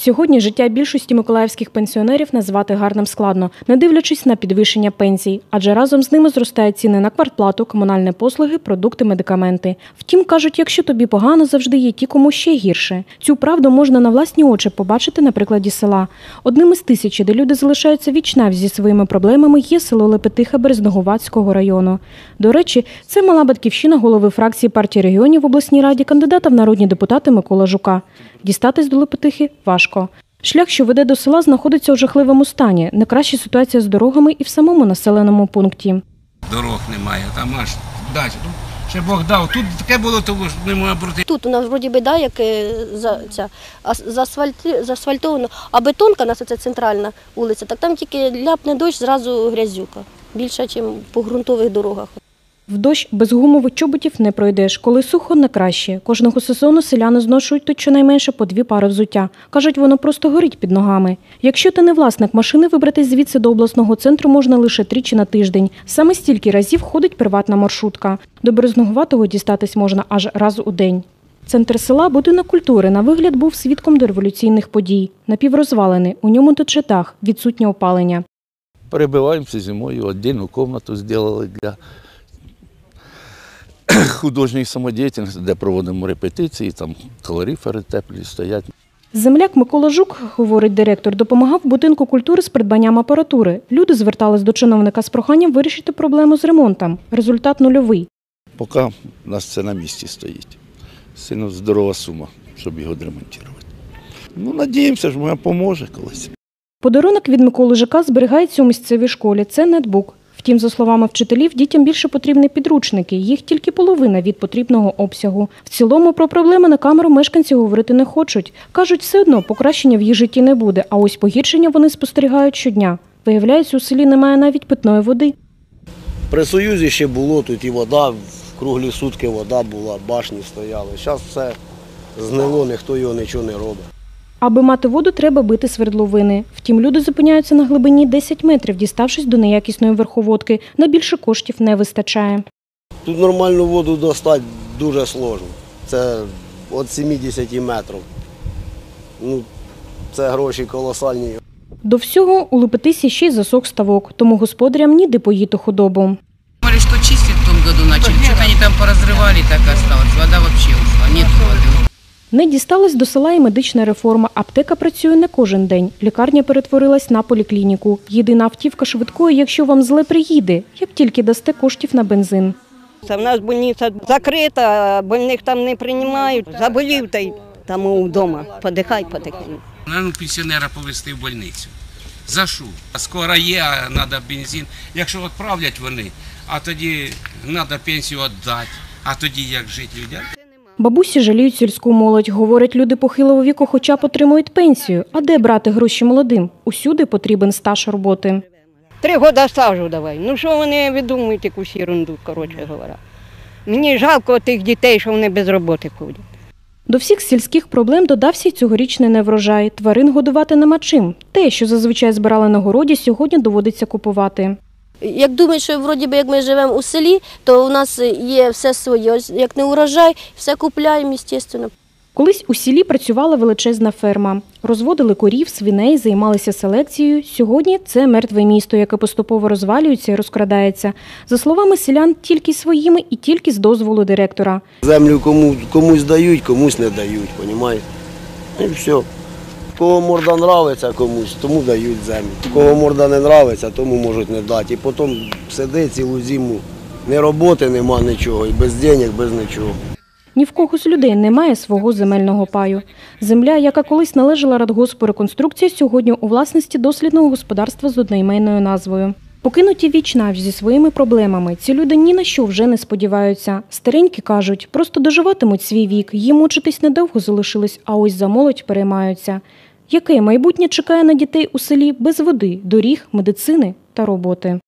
Сьогодні життя більшості миколаївських пенсіонерів назвати гарним складно, не дивлячись на підвищення пенсій, адже разом з ними зростають ціни на квартплату, комунальні послуги, продукти, медикаменти. Втім, кажуть, якщо тобі погано, завжди є ті, кому ще гірше. Цю правду можна на власні очі побачити на прикладі села. Одним із тисячі, де люди залишаються вічнавч зі своїми проблемами, є село Лепетиха Березногувацького району. До речі, це мала батьківщина голови фракції партії регіонів в обласній раді, кандидата в народні депутати Микола Жука. Дістатись до Лепетихи важко. Шлях, що веде до села, знаходиться у жахливому стані. Не краща ситуація з дорогами і в самому населеному пункті. дорог немає, там аж далі. Ну, ще Бог дав. Тут таке було, тому що не можна брати. Тут у нас вроді би да, як за, ця, ас- заасфальтовано, а бетонка у нас оця центральна вулиця, так там тільки ляпне дощ, зразу грязюка. Більше, ніж по ґрунтових дорогах. В дощ без гумових чоботів не пройдеш. Коли сухо, не краще. Кожного сезону селяни зношують тут щонайменше по дві пари взуття. Кажуть, воно просто горить під ногами. Якщо ти не власник машини, вибратись звідси до обласного центру можна лише тричі на тиждень. Саме стільки разів ходить приватна маршрутка. До Березногуватого дістатись можна аж раз у день. Центр села будинок культури на вигляд був свідком дореволюційних подій. Напіврозвалений, у ньому дочитах, відсутнє опалення. Перебиваємося зимою, віддільну кімнату зробили для художньої самодіяльності, де проводимо репетиції, там калорифери теплі стоять. Земляк Микола Жук, говорить директор, допомагав будинку культури з придбанням апаратури. Люди звертались до чиновника з проханням вирішити проблему з ремонтом. Результат нульовий. Поки у нас це на місці стоїть. Сильно здорова сума, щоб його відремонтувати. Ну, надіємося, що вона поможе колись. Подарунок від Миколи Жука зберігається у місцевій школі. Це нетбук. Втім, за словами вчителів, дітям більше потрібні підручники. Їх тільки половина від потрібного обсягу. В цілому про проблеми на камеру мешканці говорити не хочуть. Кажуть, все одно покращення в їх житті не буде, а ось погіршення вони спостерігають щодня. Виявляється, у селі немає навіть питної води. При Союзі ще було тут і вода, в круглі сутки вода була, башні стояли. Зараз все знило, ніхто його нічого не робить. Аби мати воду, треба бити свердловини. Втім, люди зупиняються на глибині 10 метрів, діставшись до неякісної верховодки. На більше коштів не вистачає. Тут нормальну воду достати дуже сложно. Це від 70 метрів. Ну, це гроші колосальні. До всього у Лепетисі ще й засох ставок, тому господарям ніде поїти худобу. Думали, что чистить в том году начали. Что-то там поразрывали, так и осталось. Вода вообще ушла. Нет воды. Не дісталась до села і медична реформа. Аптека працює не кожен день. Лікарня перетворилась на поліклініку. Єдина автівка швидкої, якщо вам зле приїде, як тільки дасте коштів на бензин. Це в нас больниця закрита, больних там не приймають. Заболів та й там вдома. Подихай, подихай. Ну, пенсіонера повезти в больницю. За що? Скоро є, а треба бензин. Якщо відправлять вони, а тоді треба пенсію віддати. А тоді як жити людям? Бабусі жаліють сільську молодь. Говорять, люди похилого віку хоча б отримують пенсію. А де брати гроші молодим? Усюди потрібен стаж роботи. Три роки стажу давай. Ну що вони видумують якусь ерунду, коротше говоря. Мені жалко тих дітей, що вони без роботи ходять. До всіх сільських проблем додався й цьогорічний неврожай. Тварин годувати нема чим. Те, що зазвичай збирали на городі, сьогодні доводиться купувати. Як думають, що вроді би як ми живемо у селі, то у нас є все своє. Як не урожай, все купляємо, звісно. Колись у селі працювала величезна ферма. Розводили корів, свиней, займалися селекцією. Сьогодні це мертве місто, яке поступово розвалюється і розкрадається. За словами селян, тільки своїми і тільки з дозволу директора. Землю кому, комусь дають, комусь не дають, розумієте? І все. Кого морда нравиться комусь, тому дають землю. Кого морда не нравиться, тому можуть не дати. І потім сиди цілу зиму. Ні роботи нема нічого, і без денег, без нічого. Ні в кого з людей немає свого земельного паю. Земля, яка колись належала радгоспу реконструкція, сьогодні у власності дослідного господарства з одноіменною назвою. Покинуті вічнавч зі своїми проблемами, ці люди ні на що вже не сподіваються. Старенькі кажуть, просто доживатимуть свій вік, їм мучитись недовго залишилось, а ось за молодь переймаються. Яке майбутнє чекає на дітей у селі без води, доріг, медицини та роботи?